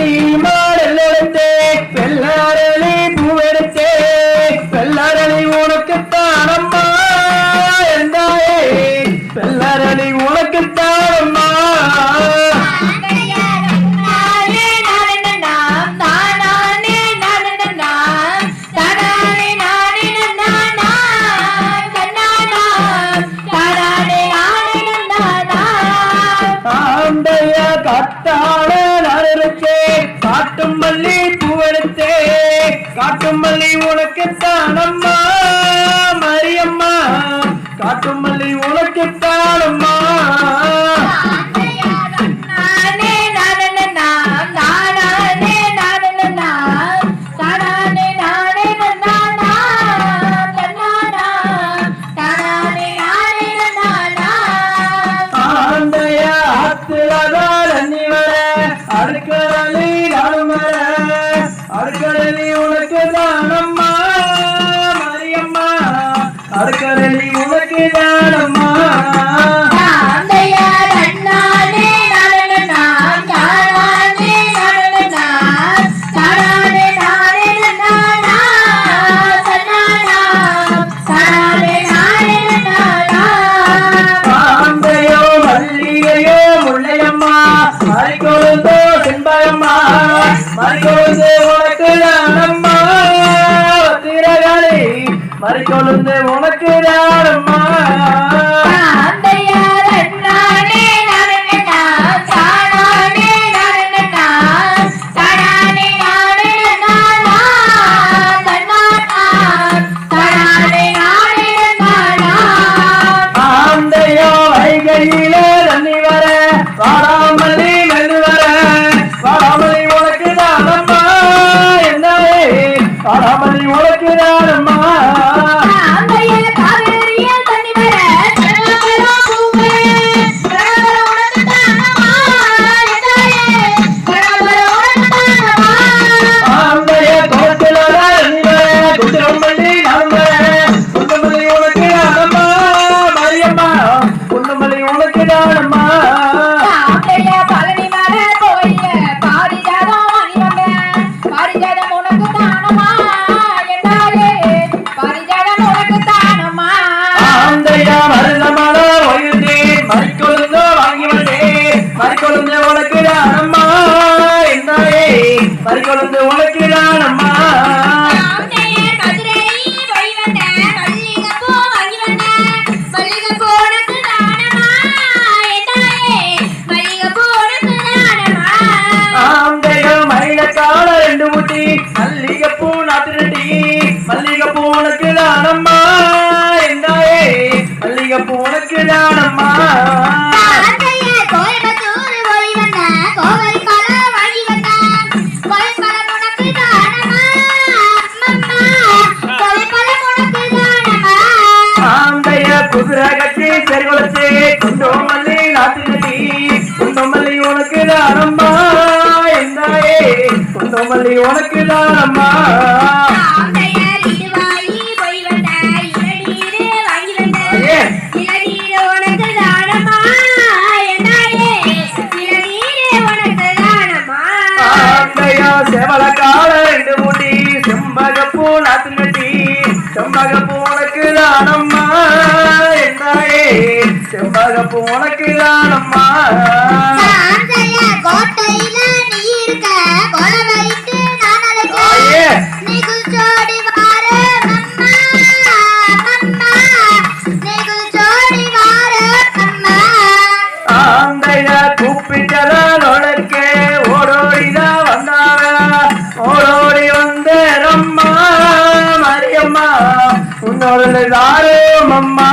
Lima. காட்டும் பள்ளி உனக்கு தானம்மா? తల్లి ఉలకి దానమ్మా கொழுந்து உனக்கு யாரம்மா? உனக்கு தானம்மா இந்தாயே சொந்த மல்லி உனக்கு தானம்மா செவலக்கால ரெண்டு முடி செம்பகப்பூ நாத்து அவளை தாரு மம்மா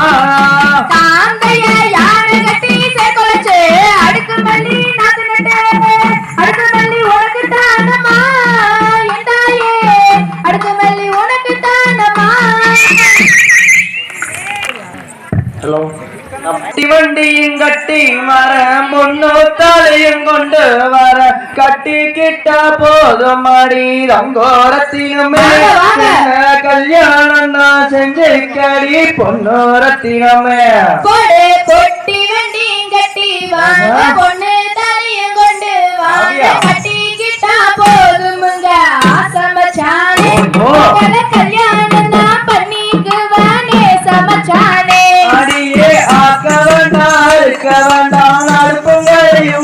Hello. வண்டியும் கட்டி மர முன்னோ தலையும் கொண்டு வர. கட்டிக்கிட்டா போதும் அடி ரங்கோரத்தினமே கல்யாணம் நான் செஞ்சு கடி பொன்னோரத்தினமே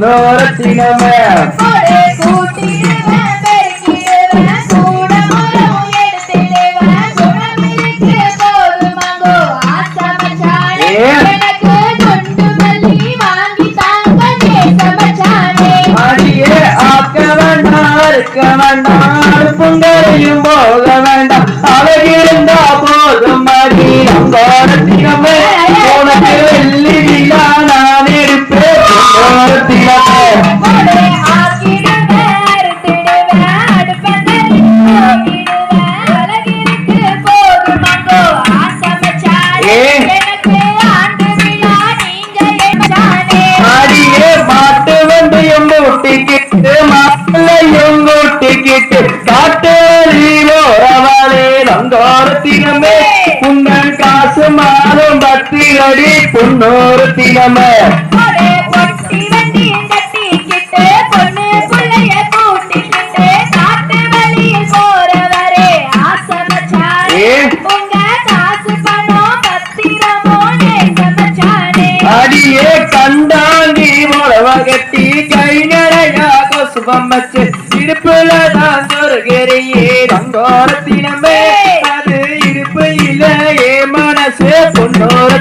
சுந்தரத்தினமே வேண்டாம் பொங்கலையும் போக வேண்டாம். அழகிருந்தா போதும் மடி அடி பொன்னோரத்தி நம்ம அடியே கண்டாண்டி உழவகட்டி கை நிறையா கொசுபம் வச்சு இடுப்புல தான் சொருகிறியே தங்கோரத்தினமே அது இருப்பு இல்லையே மனசு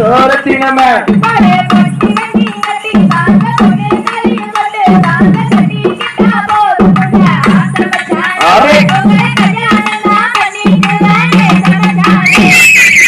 தோரத்தி நம்ம